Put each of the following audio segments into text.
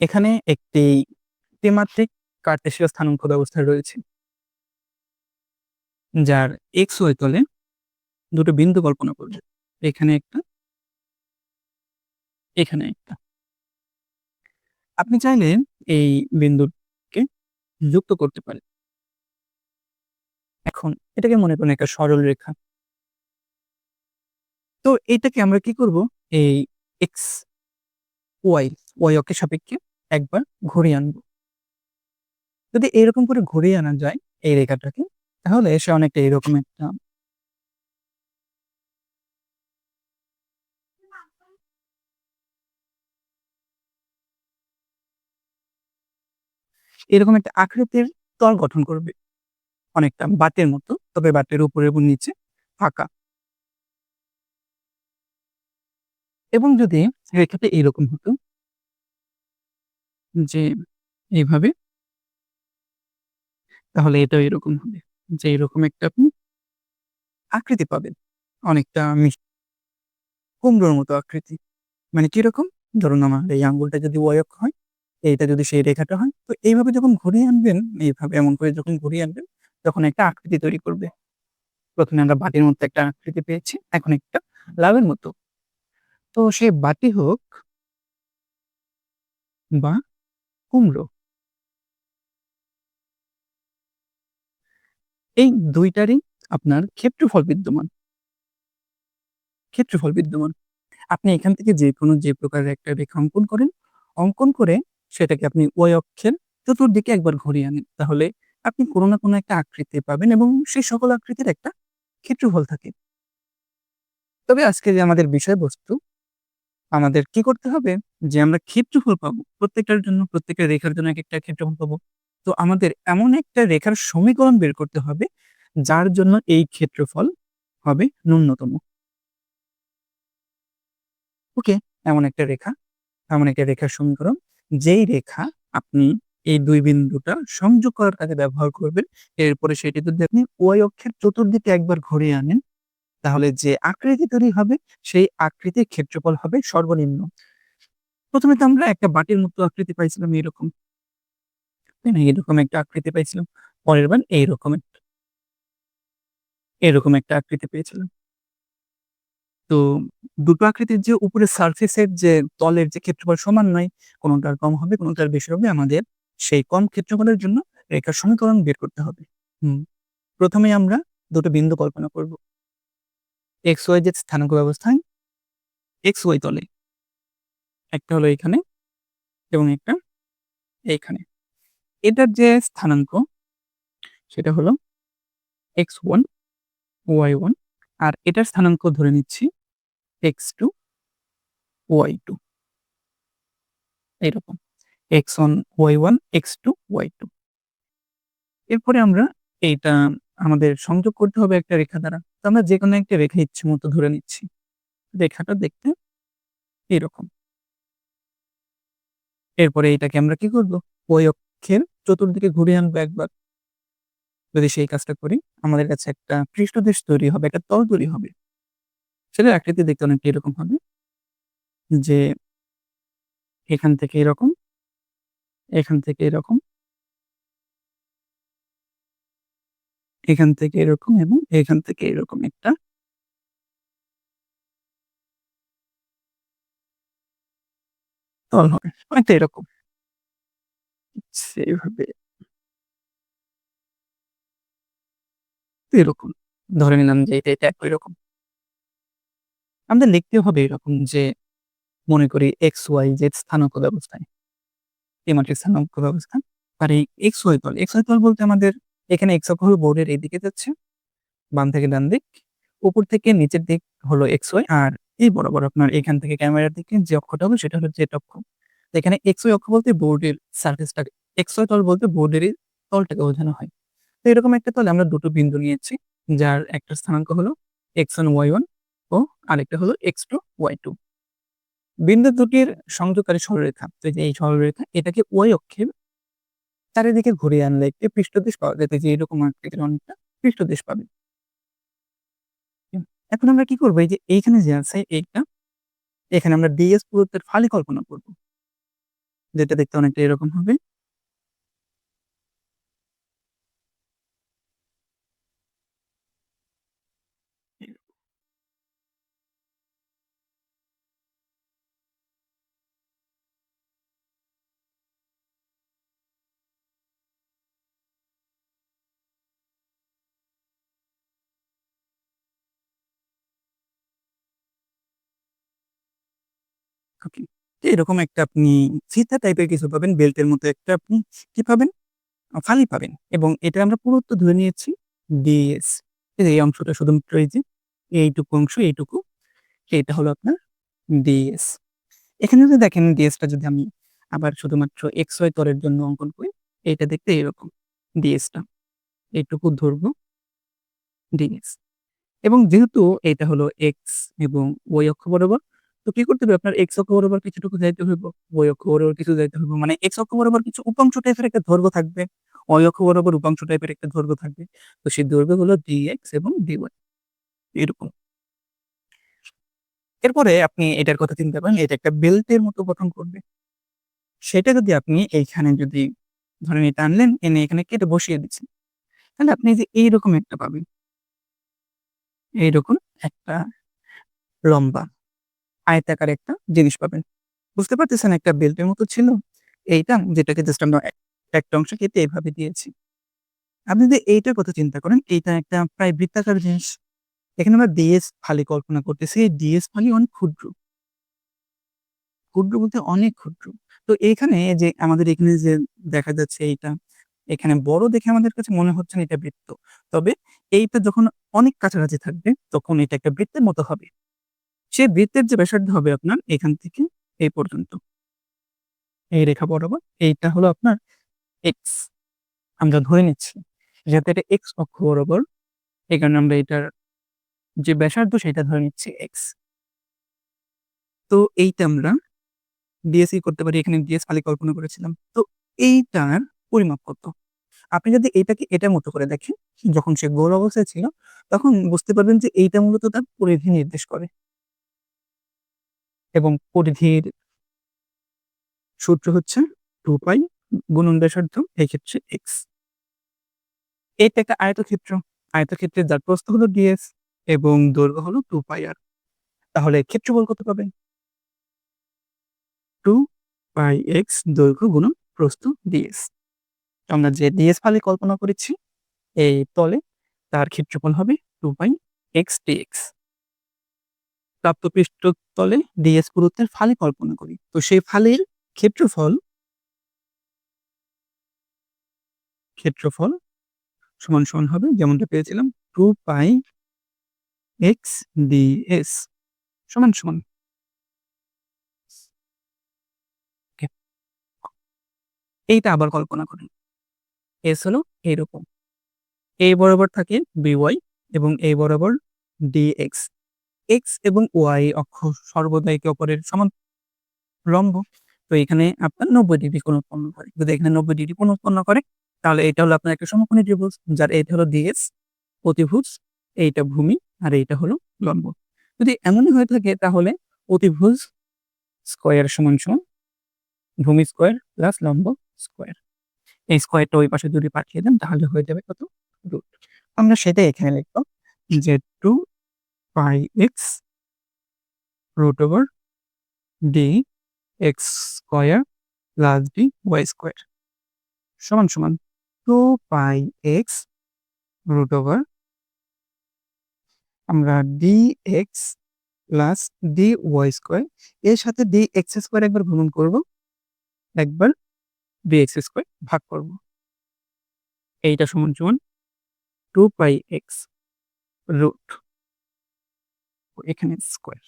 এখানে একটি ত্রিমাত্রিক কার্টেসীয় স্থানাঙ্ক ব্যবস্থা রয়েছে, যার এক্স ওয়াই তলে দুটো বিন্দু কল্পনা করবে। এখানে একটা এখানে একটা। আপনি চাইলে এই বিন্দুকে যুক্ত করতে পারেন। এখন এটাকে মনে করেন একটা সরল রেখা। তো এটাকে আমরা কি করব? এই এক্স ওয়াই ওয়াই অক্ষের সাপেক্ষে একবার ঘুরিয়ে আনব। যদি এরকম করে ঘুরিয়ে আনা যায় এই রেখাটাকে, তাহলে সে অনেকটা এরকম একটা এরকম একটা আকৃতির তল গঠন করবে। অনেকটা বাটের মতো, তবে বাতের উপরে এবং নিচে ফাঁকা। এবং যদি রেখাটা এইরকম হতো যে এইভাবে তাহলে এটাও এরকম হবে যে এরকম একটা আপনি আকৃতি পাবেন। অনেকটা কুমড়োর মতো আকৃতি। মানে কীরকম? ধরুন আমার এই আঙ্গুলটা যদি ওয়ক হয়, এইটা যদি সেই রেখাটা হয়, তো এইভাবে যখন ঘুরিয়ে আনবেন, এইভাবে এমন করে যখন ঘুরিয়ে আনবেন, তখন একটা আকৃতি তৈরি করবে। প্রথমে আমরা বাটির মতো একটা আকৃতি পেয়েছি, এখন একটা লাভের মতো। তো সে বাটি হোক বা কুমড়ো। এই দুইটারই আপনার ক্ষেত্রফল বিদ্যমান। ক্ষেত্রফল বিদ্যমান। আপনি এখান থেকে যে কোনো যে প্রকারের একটা রেখা অঙ্কন করেন, অঙ্কন করে সেটাকে আপনি ওই অক্ষের চতুর্দিকে একবার ঘুরিয়ে আনেন। তাহলে আপনি কোনো না কোনো একটা আকৃতি পাবেন এবং সেই সকল আকৃতির একটা ক্ষেত্রফল থাকে। তবে আজকে যে আমাদের বিষয়বস্তু আমাদের কি করতে হবে? যে আমরা ক্ষেত্রফল পাবো। প্রত্যেকটার জন্য, প্রত্যেকটা রেখার জন্য এক একটা ক্ষেত্রফল পাবো। তো আমাদের এমন একটা রেখার সমীকরণ বের করতে হবে, যার জন্য এই ক্ষেত্রফল হবে ন্যূনতম। ওকে, এমন একটা রেখা, এমন একটা রেখার সমীকরণ। যেই রেখা আপনি এই দুই বিন্দুটা সংযোগ করার কাজে ব্যবহার করবেন, এরপরে সেটি যদি আপনি ওই অক্ষের চতুর্দিকে একবার ঘুরিয়ে আনেন তাহলে যে আকৃতি তৈরি হবে, সেই আকৃতির ক্ষেত্রফল হবে সর্বনিম্ন। প্রথমে তো আমরা একটা বাটির মতো আকৃতি পাইছিলাম না? এরকম একটা আকৃতি পাইছিলাম। পরের বার এইরকম এরকম একটা আকৃতি পেয়েছিলাম। তো দুটো আকৃতির যে উপরে সারফেসের যে তলের যে ক্ষেত্রফল সমান নয়, কোনোটার কম হবে, কোনোটার বেশি হবে, আমাদের সেই কম ক্ষেত্রফলের জন্য রেখার সমীকরণ বের করতে হবে। হুম। প্রথমে আমরা দুটো বিন্দু কল্পনা করব। এক্স ওয়াই যে স্থানাঙ্ক ব্যবস্থায় এক্স ওয়াই তলে। একটা হলো এখানে এবং একটা এইখানে। এটার যে স্থানাঙ্ক, সেটা হলো এক্স ওয়ান ওয়াই ওয়ান আর এটার স্থানাঙ্ক ধরে নিচ্ছি এক্স টু ওয়াই টু এইরকম। X one y one x two y two এরপরে আমরা এইটা আমাদের সংযোগ করতে হবে একটা রেখা দ্বারা। আমরা যে কোনো একটা রেখা ইচ্ছে মতো ধরে নিচ্ছি। রেখাটা দেখতে এরকম। এরপরে এটাকে আমরা কি করব? ওই অক্ষের চতুর্দিকে ঘুরিয়ে আনব একবার। যদি সেই কাজটা করি, আমাদের কাছে একটা পৃষ্ঠদেশ তৈরি হবে, একটা তল তৈরি হবে। সেটার আকৃতি দেখতে অনেকটা এরকম হবে। যে এখান থেকে এরকম, এখান থেকে এরকম এখান থেকে এরকম এবং এখান থেকে এরকম একটা তল হবে। অনেকটা এরকম। সেইভাবে এরকম। ধরে নিলাম যে এটা এটা একই রকম আমাদের লিখতে হবে এরকম যে মনে করি এক্স ওয়াই জেড স্থানাঙ্ক ব্যবস্থায়। ত্রিমাত্রিক স্থানাঙ্ক ব্যবস্থা। আর এই এক্স ওয়াই তল এক্স ওয়াই তল বলতে আমাদের এখানে এক্স অক্ষ হলো বোর্ডের এইদিকে যাচ্ছে, বাম থেকে ডান দিক, উপর থেকে নিচের দিক হলো এক্স ওয়াই আর এই বরাবর আপনার এখান থেকে ক্যামেরার দিকে যে অক্ষটা হবে সেটা হলো জেড অক্ষ। এখানে এক্স ওয়াই অক্ষ বলতে বোর্ডের সার্ফেসটাকে এক্স ওয়াই তল বলতে বোর্ডেরই তলটাকে বোঝানো হয়। তো এরকম একটা তলে আমরা দুটো বিন্দু নিয়েছি, যার একটা স্থানাঙ্ক হলো এক্স ওয়ান ওয়াই ওয়ান ও আরেকটা হলো এক্স টু ওয়াই টু বিন্দু দুটির সংযোগকারী সরলরেখা, তো এই সরলরেখা, এটাকে ওয়াই অক্ষের চারিদিকে ঘুরিয়ে আনলে একটি পৃষ্ঠদেশ পাওয়া যেতে যে এরকম আকৃতির অনেকটা পৃষ্ঠদেশ পাবে। এখন আমরা কি করব? এই যে এইখানে যে আছে এইটা, এখানে আমরা ডিএস পুরুত্বের ফালি কল্পনা করব। যেটা দেখতে অনেকটা এরকম হবে। তো এরকম একটা আপনি ফিতা টাইপের কিছু পাবেন, বেল্টের মতো একটা আপনি কি পাবেন? ফালি পাবেন এবং এটা আমরা পুরুত্ব ধরে নিয়েছি ডিএস। এই অংশটা শুধুমাত্র এই যে এইটুকু অংশ, এইটুকু, এটা হলো আপনার ডিএস। এখানে যদি দেখেন ডিএসটা যদি আমি আবার শুধুমাত্র XY তরের জন্য অঙ্কন করি, এটা দেখতে এরকম ডিএসটা। এইটুকু দৈর্ঘ্য ডিএস। এবং যেহেতু এটা হলো এক্স এবং ওয়াই অক্ষ বরাবর, তো কি করতে হবে আপনার এক্স অক্ষ বরাবর কিছুটুকু যাইতে হইব, ওয়াই অক্ষ বরাবর কিছু যাইতে হইব। মানে এক্স অক্ষ বরাবর কিছু উপাংশ টাইপের একটা দৈর্ঘ্য থাকবে, ওয়াই অক্ষ বরাবর উপাংশ টাইপের একটা দৈর্ঘ্য থাকবে। তো সেই দৈর্ঘ্য হলো ডি এক্স এবং ডিওয়াই। এরকম। এরপরে আপনি এটার কথা চিন্তা করেন, এটা একটা বেল্টের মতো গঠন করবে। সেটা যদি আপনি এইখানে যদি ধরেন এটা আনলেন, এনে এখানে কেটে বসিয়ে দিচ্ছেন। তাহলে আপনি যে এইরকম একটা পাবেন। এইরকম একটা লম্বা আয়তাকার একটা জিনিস পাবেন। বুঝতে পারতেছেন একটা বেল্টের মতো ছিল এইটা যেটাকে জাস্ট আমরা এক একটা অংশ কেটে এভাবে দিয়েছি। আপনি যদি এইটার কথা চিন্তা করেন, এইটা একটা প্রায় বৃত্তাকার জিনিস। এখানে আমরা ডিএস ফালি কল্পনা করতেছি। এই ডিএস ফালি অনেক ক্ষুদ্র। ক্ষুদ্র বলতে অনেক ক্ষুদ্র। তো এইখানে যে আমাদের এখানে যে দেখা যাচ্ছে এইটা, এখানে বড় দেখে আমাদের কাছে মনে হচ্ছে না এটা বৃত্ত। তবে এইটা যখন অনেক কাছাকাছি থাকবে, তখন এটা একটা বৃত্তের মতো হবে। সে বৃত্তের যে ব্যাসার্ধ হবে আপনার এখান থেকে এই পর্যন্ত। এই রেখা বরাবর এইটা হলো আপনার এক্স। আমরা ধরে নিচ্ছি যেহেতু এটা এক্স অক্ষ বরাবর, এই কারণে আমরা এটার যে ব্যাসার্ধ সেটা ধরে নিচ্ছি এক্স। তো এইটা আমরা ডিএসই করতে পারি। এখানে ডিএস ফালি কল্পনা করেছিলাম। তো এইটার পরিমাপ কত? আপনি যদি এইটাকে এটার মতো করে দেখেন, যখন সে গোল অবস্থায় ছিল, তখন বুঝতে পারবেন যে এইটা মূলত তার পরিধি নির্দেশ করে। এবং পরিধির সূত্র হচ্ছে টু পাই গুণন ব্যাসার্ধ, এক্ষেত্রে এক্স। এইটা একটা আয়তক্ষেত্র। আয়তক্ষেত্রের যার প্রস্থ হলো ডিএস এবং দৈর্ঘ্য হলো টু পাই আর। তাহলে ক্ষেত্রফল কত পাবেন? 2 পাই এক্স দৈর্ঘ্য গুণন প্রস্থ ডিএস। আমরা যে ডিএস ফালে কল্পনা করেছি, এই তলে তার ক্ষেত্রফল হবে টু পাই এক্স ডিএক্স। প্রাপ্ত পৃষ্ঠতলে ডিএস পুরুত্বের ফালি কল্পনা করি। তো সেই ফালির ক্ষেত্রফল ক্ষেত্রফল সমান, সমান হবে যেমনটা পেয়েছিলাম টু পাই এক্স ডিএস সমান, সমান এইটা আবার কল্পনা করেন। এস হলো এইরকম। এই বরাবর থাকে বিওয়াই এবং এই বরাবর ডিএক্স। এক্স এবং ওয়াই অক্ষ সর্বদা একে অপরের সমান লম্ব। তো এখানে আপনার 90 ডিগ্রি কোন উৎপন্ন করে। যদি এখানে 90 ডিগ্রি কোন উৎপন্ন করে, তাহলে এটা হলো আপনার একটা সমকোণী ত্রিভুজ, যার এটা হলো ডিএস অতিভুজ, এইটা ভূমি আর এইটা হলো লম্ব। যদি এমনই হয়ে থাকে তাহলে অতিভুজ স্কয়ার সমান, সমান ভূমি স্কোয়ার প্লাস লম্ব স্কোয়ার এই স্কোয়ারটা ওই পাশে যদি পাঠিয়ে দেন তাহলে হয়ে যাবে কত? রুট। আমরা সেটাই এখানে লিখব যে 2 pi x root over d x square plus d y square সমান, সমান 2 পাই এক্স রুট ওভার আমরা d x plus d y square এর সাথে ডি এক্স স্কয়ার একবার গুণন করব, একবার ডি এক্স স্কয়ার ভাগ করব। এইটা সমান, সমান 2 পাই এক্স রুট এখানে স্কোয়ার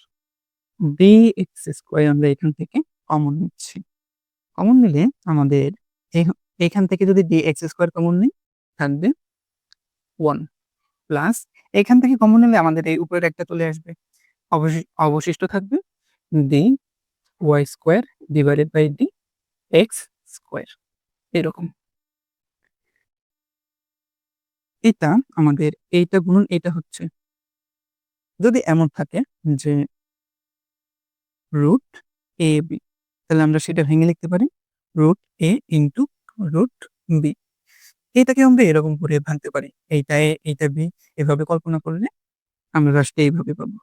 ডি এক্স স্কোয়ার আমরা এখান থেকে কমন নিচ্ছি। কমন নিলে আমাদের এখান থেকে যদি ডি এক্স স্কোয়ার কমন নিই, থাকবে ওয়ান প্লাস এখান থেকে কমন নিলে আমাদের এই উপরের একটা চলে আসবে। অবশি, অবশিষ্ট থাকবে d y square divided by d x square এরকম। এটা আমাদের এইটা গুণন এটা হচ্ছে। যদি এমন থাকে যে রুট এ বি তাহলে আমরা সেটা ভেঙে লিখতে পারি। Root a into root b এটাকে আমরা এরকম করে ভাঙতে পারি। এইটা এ এইটা বি এভাবে কল্পনা করলে আমরা জাস্ট এইভাবে পাবো।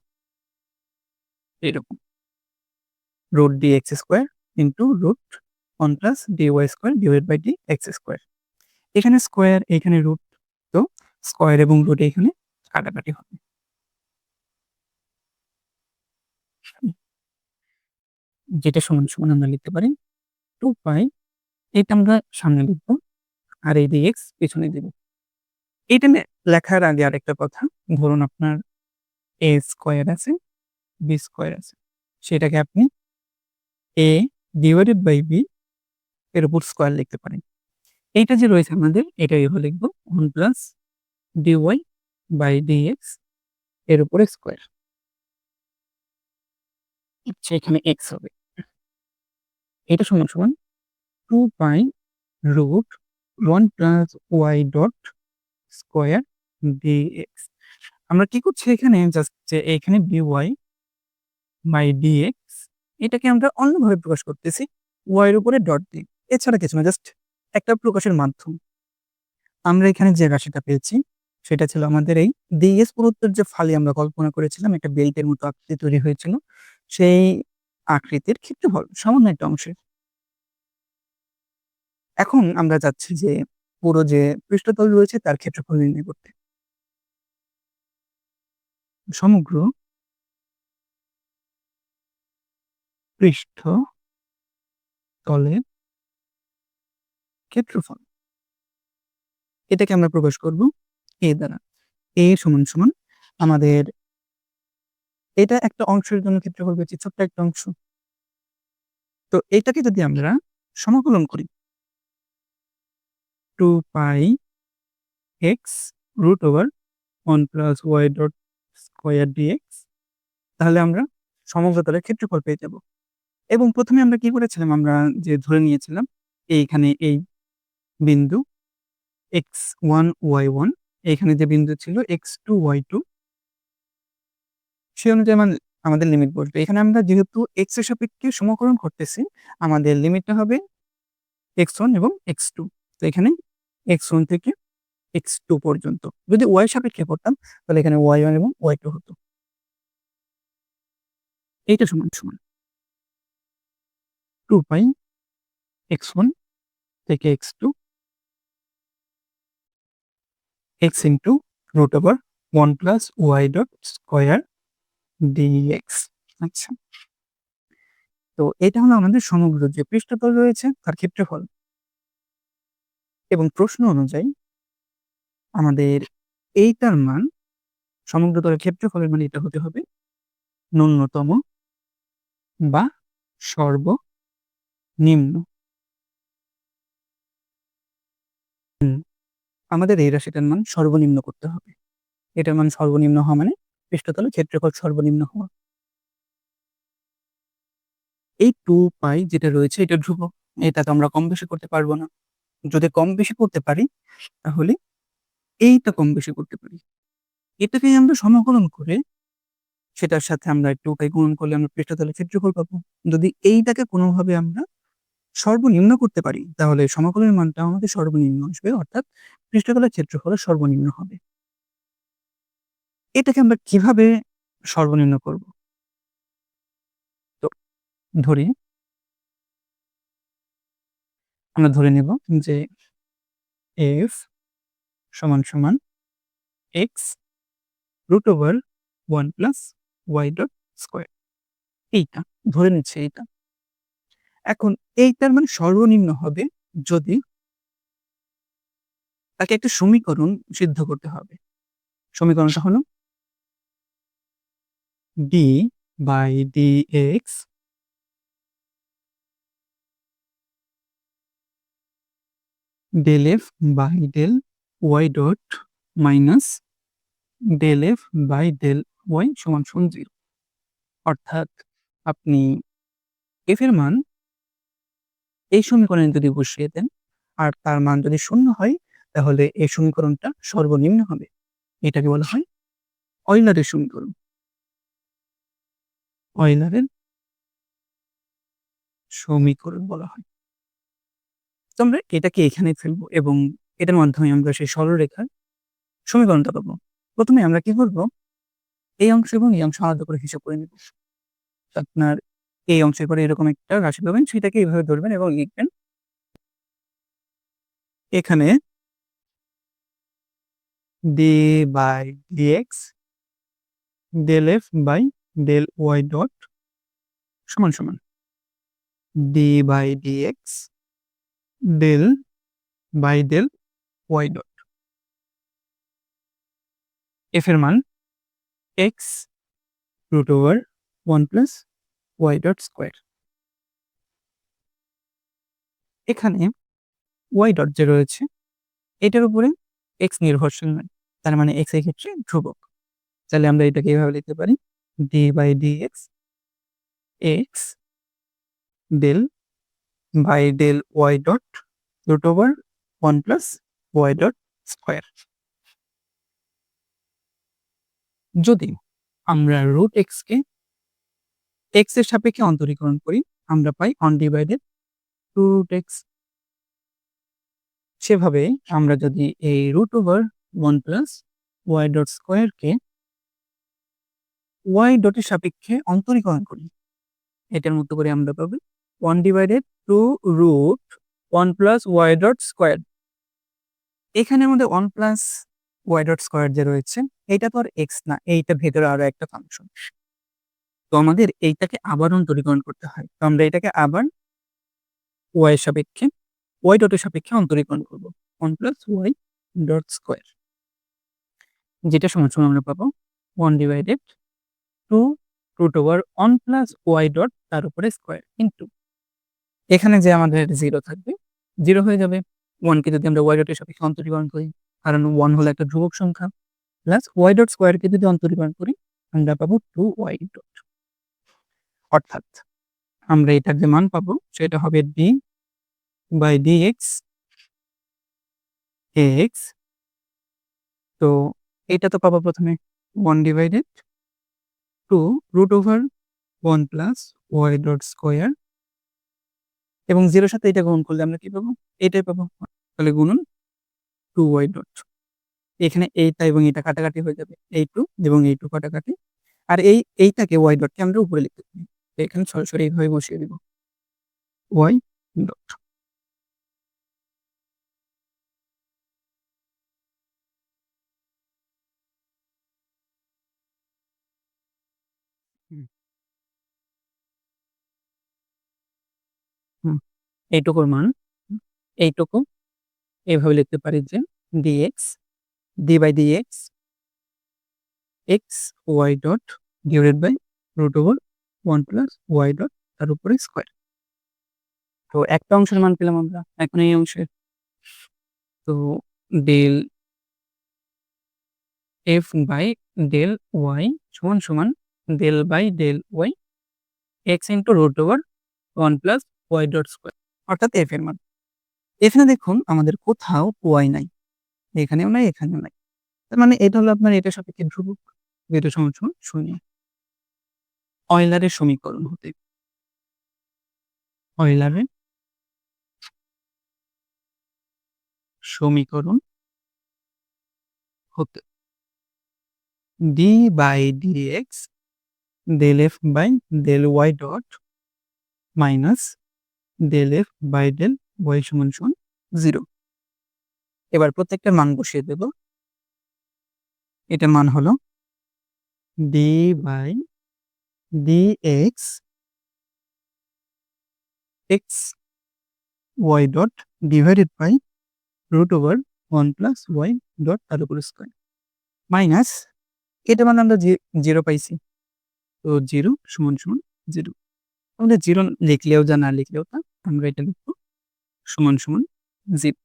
এরকম। Root d x square into root one plus d y square divide by d x square এখানে স্কোয়ার এখানে রুট তো স্কোয়ার এবং রুট এখানে কাটাকাটি হবে। যেটা সমান সমান আমরা লিখতে পারি টু পাই এটা আমরা সামনে লিখব, আর এই এক্স পেছনে দিব। এটা লেখার আগে আরেকটা কথা, ধরুন আপনার এ স্কোয়ার আছে বি স্কোয়ার আছে, সেটাকে আপনি এ ডিভাইডেড বাই বি এর উপর স্কোয়ার লিখতে পারেন। এইটা যে রয়েছে আমাদের এটা এভাবে লিখব one plus d y by d এক্সের উপরে স্কোয়ার এখানে এক্স হবে। এটা সমান সমান two pi root one plus y dot square d x আমরা কি করছি এখানে? জাস্ট যে এখানে ডিওয়াই বাই ডিএক্স এটাকে আমরা অন্যভাবে প্রকাশ করতেছি ওয়াই এর উপরে ডট দিয়ে। এছাড়া কিছু না জাস্ট একটা প্রকাশের মাধ্যম। আমরা এখানে যে রাশিটা পেয়েছি, সেটা ছিল আমাদের এই ডিএস পুরুত্বের যে ফালি আমরা কল্পনা করেছিলাম, একটা বেল্টের মতো আকৃতি তৈরি হয়েছিল। সেই আকৃতির ক্ষেত্রফল সামান্য একটা অংশের এখন আমরা যাচ্ছি যে পুরো যে পৃষ্ঠতল রয়েছে তার ক্ষেত্রফল নির্ণয় করতে। সমগ্র পৃষ্ঠ তলের ক্ষেত্রফল। এটাকে আমরা প্রকাশ করব এ দ্বারা। এ সমান সমান আমাদের এটা একটা অংশের জন্য ক্ষেত্রফল পেয়েছি ছোট্ট একটা অংশ। তো এটাকে যদি আমরা সমাকলন করি two pi x root over one plus y dot square d x তাহলে আমরা সমগ্র তলের ক্ষেত্রফল পেয়ে যাব। এবং প্রথমে আমরা কি করেছিলাম, আমরা যে ধরে নিয়েছিলাম, এইখানে এই বিন্দু এক্স ওয়ান ওয়াই ওয়ান এখানে যে বিন্দু ছিল এক্স টু ওয়াই টু সে অনুযায়ী মানে আমাদের লিমিট বসবে এখানে আমরা যেহেতু এক্সের সাপেক্ষে সমকরণ করতেছি, আমাদের লিমিটটা হবে এক্স ওয়ান এবং এক্স টু তো এখানে এক্স ওয়ান থেকে এক্স টু পর্যন্ত। যদি ওয়াই সাপেক্ষে করতাম তাহলে এখানে ওয়াই ওয়ান এবং ওয়াই টু হতো। এইটা সমান সমান। টু পাই এক্স ওয়ান থেকে x two x into root over one plus y dot square d x আচ্ছা। তো এটা হলো আমাদের সমগ্র যে পৃষ্ঠতল রয়েছে, তার ক্ষেত্রফল। এবং প্রশ্ন অনুযায়ী, আমাদের এইটার মান, সমগ্র তলের ক্ষেত্রফলের মান এটা হতে হবে ন্যূনতম বা সর্বনিম্ন। আমাদের এই রাশিটার মান সর্বনিম্ন করতে হবে। এটার মান সর্বনিম্ন হওয়া মানে পৃষ্ঠতলের ক্ষেত্রফল সর্বনিম্ন হওয়া। এই টু পাই যেটা রয়েছে এটা ধ্রুবক, এটা তো আমরা কম বেশি করতে পারব না। যদি কম বেশি করতে পারি, তাহলে এইটা কম বেশি করতে পারি। এটাকে আমরা সমাকলন করে সেটার সাথে আমরা উপায় গুণন করলে আমরা পৃষ্ঠতলের ক্ষেত্রফল পাবো। যদি এইটাকে কোনোভাবে আমরা সর্বনিম্ন করতে পারি, তাহলে সমাকলনের মানটা আমাদের সর্বনিম্ন আসবে, অর্থাৎ পৃষ্ঠতলের ক্ষেত্রফল সর্বনিম্ন হবে। এটাকে আমরা কীভাবে সর্বনিম্ন করব? তো ধরি, আমরা ধরে নেব যে এফ সমান সমান x root over one plus y dot square এইটা, ধরে নিচ্ছে এইটা। এখন এইটার মানে সর্বনিম্ন হবে যদি তাকে একটা সমীকরণ সিদ্ধ করতে হবে। সমীকরণটা হলো d by d x del f by del y dot minus del f by del y সমান সমান জিরো অর্থাৎ আপনি এফ এর মান এই সমীকরণে যদি বসিয়ে দেন, আর তার মান যদি শূন্য হয়, তাহলে এই সমীকরণটা সর্বনিম্ন হবে। এটাকে বলা হয় অয়লারের সমীকরণ। অয়লারের সমীকরণ বলা হয়। তো আমরা এটাকে এখানে ফেলব এবং এটার মাধ্যমে আমরা সেই সরলরেখার সমীকরণটা পাবো। প্রথমে আমরা কি করব? এই অংশ এবং এই অংশ আলাদা করে হিসাব করে নেব। আপনার এই অংশের পরে এরকম একটা রাশি পাবেন, সেটাকে এইভাবে ধরবেন এবং লিখবেন, এখানে d by d x del f by del y dot সমান সমান d by d x del by del y dot f এর মান x root over one plus y dot square এখানে ওয়াই ডট যে রয়েছে, এটার উপরে এক্স নির্ভরশীল নয়, তার মানে এক্সের ক্ষেত্রে ধ্রুবক। তাহলে আমরা এটাকে এভাবে লিখতে পারি d by d x x del by del y dot root over one plus y dot square যদি আমরা রুট এক্সকে এক্সের সাপেক্ষে অন্তরীকরণ করি, আমরা পাই one divided two root x সেভাবে আমরা যদি এই root over one plus y dot স্কোয়ারকে ওয়াই ডটের সাপেক্ষে অন্তরীকরণ করি। এটার মতো করে আমরা পাবো one divided two root one plus y dot square. এখানে আমাদের one plus y dot square যে রয়েছে এইটা তো আর এক্স না এইটা ভেতরে আরও একটা ফাংশন। তো আমাদের এইটাকে আবার অন্তরীকরণ করতে হয়। তো আমরা এটাকে আবার ওয়াই সাপেক্ষে, ওয়াই ডটের সাপেক্ষে অন্তরীকরণ করব। One plus y dot square. যেটা সমান সমান আমরা পাবো one divided two root over one plus y dot তার উপরে স্কোয়ার কিন্তু এখানে যে আমাদের জিরো থাকবে জিরো হয়ে যাবে। ওয়ানকে যদি আমরা ওয়াই ডটের সাপেক্ষে অন্তরীকরণ করি, কারণ ওয়ান হলো একটা ধ্রুবক সংখ্যা প্লাস ওয়াই ডট স্কোয়ারকে যদি অন্তরীকরণ করি, আমরা পাবো টু ওয়াই ডট অর্থাৎ, আমরা এটার যে মান পাবো, সেটা হবে d by d x x তো এটা তো পাবো প্রথমে one divided two root over one plus y dot square এবং জিরোর সাথে এটা গুণ করলে আমরা কি পাবো? এটাই পাবো। তাহলে গুণন টু ওয়াই ডট এখানে এইটা এবং এটা কাটাকাটি হয়ে যাবে। এই টু এবং এই টু কাটাকাটি। আর এই এইটাকে ওয়াই ডটকে আমরা উপরে লিখতে পারি। এখানে সরাসরি এইভাবে বসিয়ে দিব। ওয়াই ডট এইটুকুর মান, এইটুকু, এইভাবে লিখতে পারি যে d x d by d x x y dot divided by root over one plus y dot তার উপরে স্কোয়ার তো একটা অংশের মান পেলাম আমরা, এখন এই অংশের তো del f by del y সমান সমান del by del y x into root over one plus y dot square অর্থাৎ এফ এর মান। এখানে দেখুন আমাদের কোথাও ওয়াই নাই, এখানেও নাই এখানেও নাই। তার মানে এটা হলো আপনার এটা সাপেক্ষে ধ্রুবক এটা সমর্থন শূন্য। অয়লারের সমীকরণ হতে। অয়লারের সমীকরণ হতে। D by d x del f by del y dot minus del f by del y সমান সমান জিরো এবার প্রত্যেকটার মান বসিয়ে দেব। এটার মান হলো d by d x x y dot divided by root over one plus y dot তার উপর স্কোয়ার মাইনাস এটা মানে আমরা জিরো পাইছি। তো জিরো সমান সমান জিরো আমাদের জিরো লিখলেও যা না লিখলেও তা আমরা এটা লিখব। সমান সমান জিরো।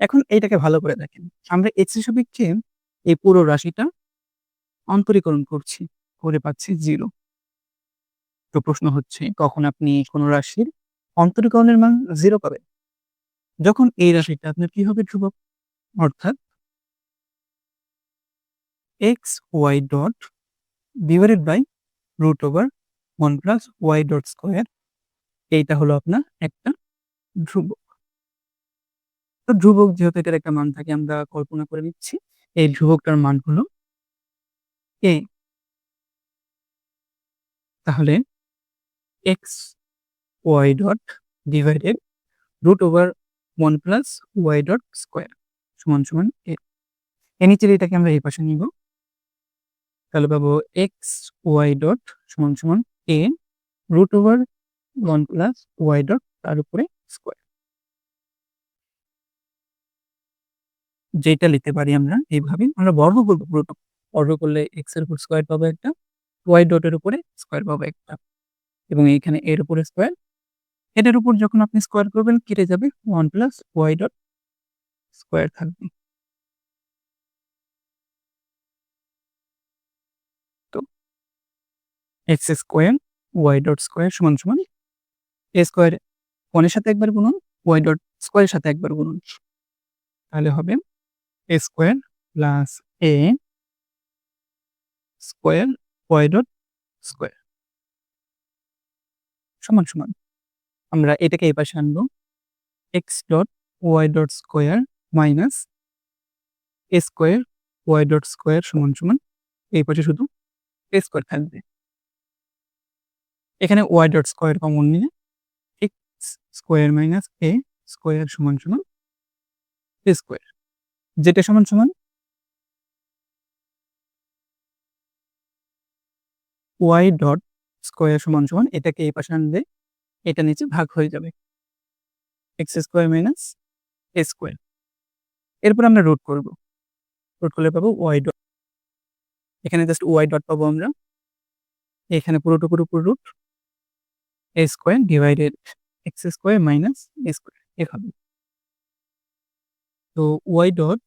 এখন এইটাকে ভালো করে দেখেন, আমরা এক্স সাপেক্ষে এই পুরো রাশিটা অন্তরীকরণ করছি, করে পাচ্ছি জিরো। তো প্রশ্ন হচ্ছে, কখন আপনি কোনো রাশির অন্তরীকরণের মান জিরো পাবেন? যখন এই রাশিটা আপনার কি হবে ধ্রুবক? অর্থাৎ x y dot divided by root over one plus y dot square এইটা হলো আপনার একটা ধ্রুবক। তো ধ্রুবক যেহেতু এটার একটা মান থাকে, আমরা কল্পনা করে নিচ্ছি। এই ধ্রুবকটার মান হলো এ তাহলে x y dot divided root over 1 plus y dot square সমান সমান এ এর নিচের এটাকে আমরা এই পাশে নিব। তাহলে পাবো এক্স ওয়াই ডট সমান সমান a root over 1 plus y dot তার উপরে স্কয়ার। যেটা লিখতে পারি আমরা এইভাবে আমরা বর্গ করব পুরোটা। বর্গ করলে x এর উপর স্কয়ার পাবো একটা, y ডটের উপরে স্কয়ার পাবো একটা এবং এইখানে এর উপরে স্কয়ার। এটার উপর যখন আপনি স্কয়ার করবেন কেটে যাবে 1 প্লাস y ডট স্কয়ার থাকবে। তো x square y dot square সমান সমান এ স্কোয়ার 1 এর সাথে একবার গুণন ওয়াই ডট স্কোয়ারের সাথে একবার গুণন। তাহলে হবে a square plus a square y dot square সমান সমান আমরা এটাকে এই পাশে আনব x dot y dot square minus a square y dot square সমান সমান এই পাশে শুধু এ স্কোয়ার থাকবে। এখানে ওয়াই ডট স্কোয়ার কমন নিয়ে x square minus a square সমান সমান এ স্কোয়ার যেটা সমান সমান ওয়াই ডট স্কোয়ার সমান সমান এটাকে এই পাশে আনলে এটা নিচে ভাগ হয়ে যাবে। x square minus a square এরপর আমরা রুট করব। রুট করলে পাবো ওয়াই ডট। এখানে জাস্ট ওয়াই ডট পাবো আমরা। এখানে পুরোটুকুর উপর root a square divided x square minus a square এভাবে। তো y ডট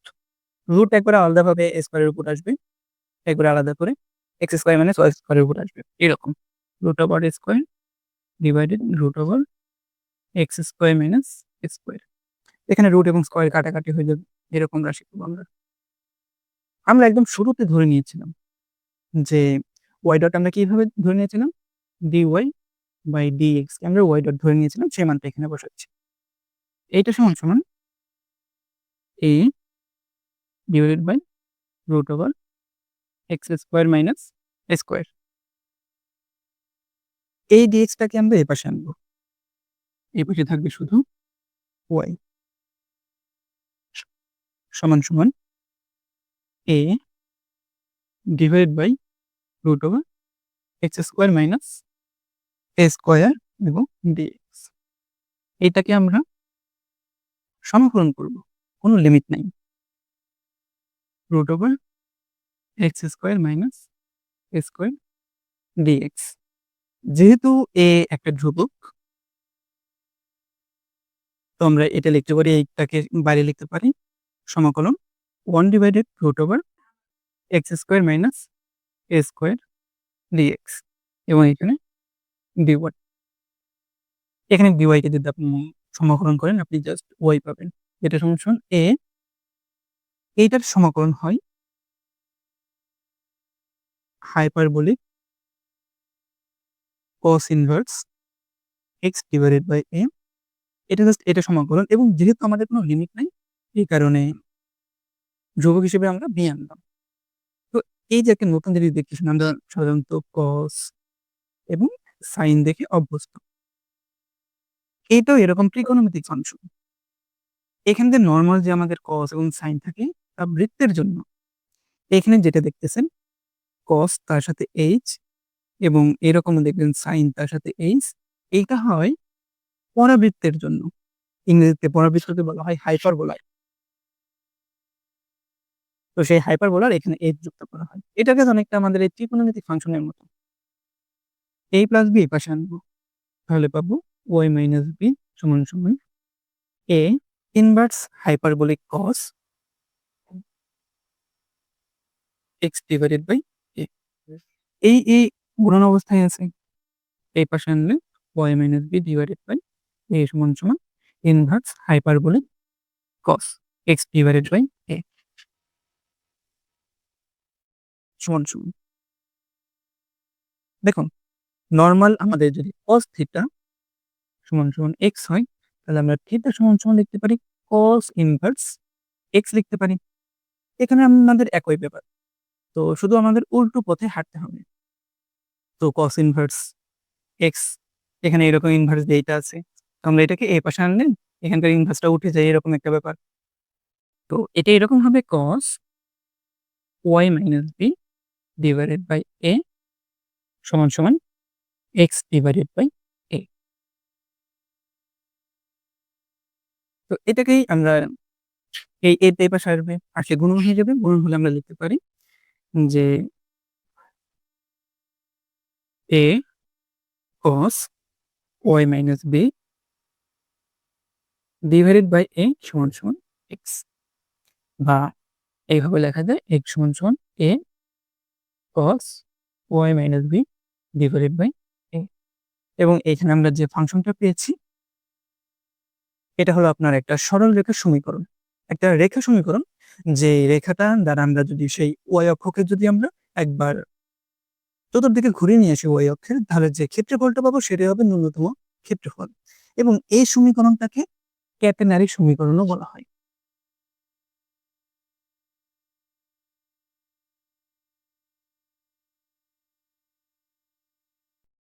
রুট একবারে আলাদাভাবে a স্কয়ারের উপর আসবে। একবারে আলাদা করে x স্কয়ার মাইনাস y স্কয়ারের উপর আসবে। এরকম root over square divided root over x square minus square. এখানে রুট এবং স্কয়ার কাটাকাটি হয়ে যাবে। এরকম রাশি পাবো আমরা। আমরা একদম শুরুতে ধরে নিয়েছিলাম যে y ডট আমরা কীভাবে ধরে নিয়েছিলাম? dy বাই dx কে আমরা y ডট ধরে নিয়েছিলাম, সেই মানটা এখানে বসাচ্ছি। এইটা সমান সমান a divided by root over x square minus square. এই dx টাকে আমরা এপাশে আনব। এই পাশে থাকবে শুধু ওয়াই সমান সমান a divided by root over x square minus a square এবং dx এইটাকে আমরা সমাকলন করব। কোনো লিমিট নাই। Root over x square minus a square dx যেহেতু a একটা ধ্রুবক, তো আমরা এটা লিখতে পারি, এইটাকে বাইরে লিখতে পারি, সমাকলন 1 divided root over x square minus a square dx এবং এখানে dy এখানে dy কে যদি আপনি সমাকলন করেন, আপনি জাস্ট ওয়াই পাবেন। যেটা সমান এ এইটার সমাকলন হয় hyperbolic cos inverse x divided by a এটা জাস্ট এটা সমাকলন এবং যেহেতু আমাদের কোনো লিমিট নাই, এই কারণে ধ্রুবক হিসেবে আমরা b আনলাম। তো এই যে একটা নতুন জিনিস দেখতেছেন আমরা সাধারণত cos এবং sin দেখে অভ্যস্ত। এইটাও এরকম ত্রিকোণমিতিক ফাংশন। এখান থেকে নর্মাল যে আমাদের কস এবং সাইন থাকে, তা বৃত্তের জন্য। এখানে যেটা দেখতেছেন কস তার সাথে এইচ এবং এরকমও দেখবেন সাইন তার সাথে এইচ এইটা হয় পরাবৃত্তের জন্য। ইংরেজিতে পরাবৃত্তকে বলা হয় হাইপারবোলায়। তো সেই হাইপার হাইপারবোলার এখানে এইচ যুক্ত করা হয়। এটাকে অনেকটা আমাদের এই ত্রিকোণমিতিক ফাংশনের মতো। A প্লাস এই পাশে আনব। তাহলে পাবো y মাইনাস b সমান সমান a inverse hyperbolic cos x divided by a এই এই গুণন অবস্থায় আছে। এই পাশে আনলে y minus b divided by a সমান সমান inverse hyperbolic cos x divided by a সমান সমান দেখুন নরমাল আমাদের যদি cos থিটা সমান সমান এক্স হয়, তাহলে আমরা থিটা সমান সমান লিখতে পারি কস ইনভার্স এক্স লিখতে পারি। এখানে আমাদের একই ব্যাপার। তো শুধু আমাদের উল্টো পথে হাঁটতে হবে। তো কস ইনভার্স এক্স এখানে এরকম ইনভার্স যেইটা আছে। আমরা এটাকে এ পাশে আনলে, এখানকার ইনভার্সটা উঠে যায়, এরকম একটা ব্যাপার। তো এটা এরকম হবে cos y minus b divided by a সমান সমান x ডিভাইডেড বাই a। তো এটাকেই আমরা এই টা এই পাশে আসবে, আসলে গুণন হয়ে যাবে। গুণন হলে আমরা লিখতে পারি যে a cos y minus b divided by a সমান সমান x বা এইভাবে লেখা যায় x সমান সমান a cos y minus b divided by এবং এখানে আমরা যে ফাংশনটা পেয়েছি, এটা হলো আপনার একটা সরল রেখা সমীকরণ। একটা রেখা সমীকরণ যে রেখাটা দ্বারা আমরা যদি সেই y অক্ষকে যদি আমরা একবার চতুর্দিকে ঘুরিয়ে নিয়ে আসি y অক্ষের, তাহলে যে ক্ষেত্রফলটা পাবো সেটাই হবে ন্যূনতম ক্ষেত্রফল এবং এই সমীকরণটাকে ক্যাটেনারি সমীকরণও বলা হয়।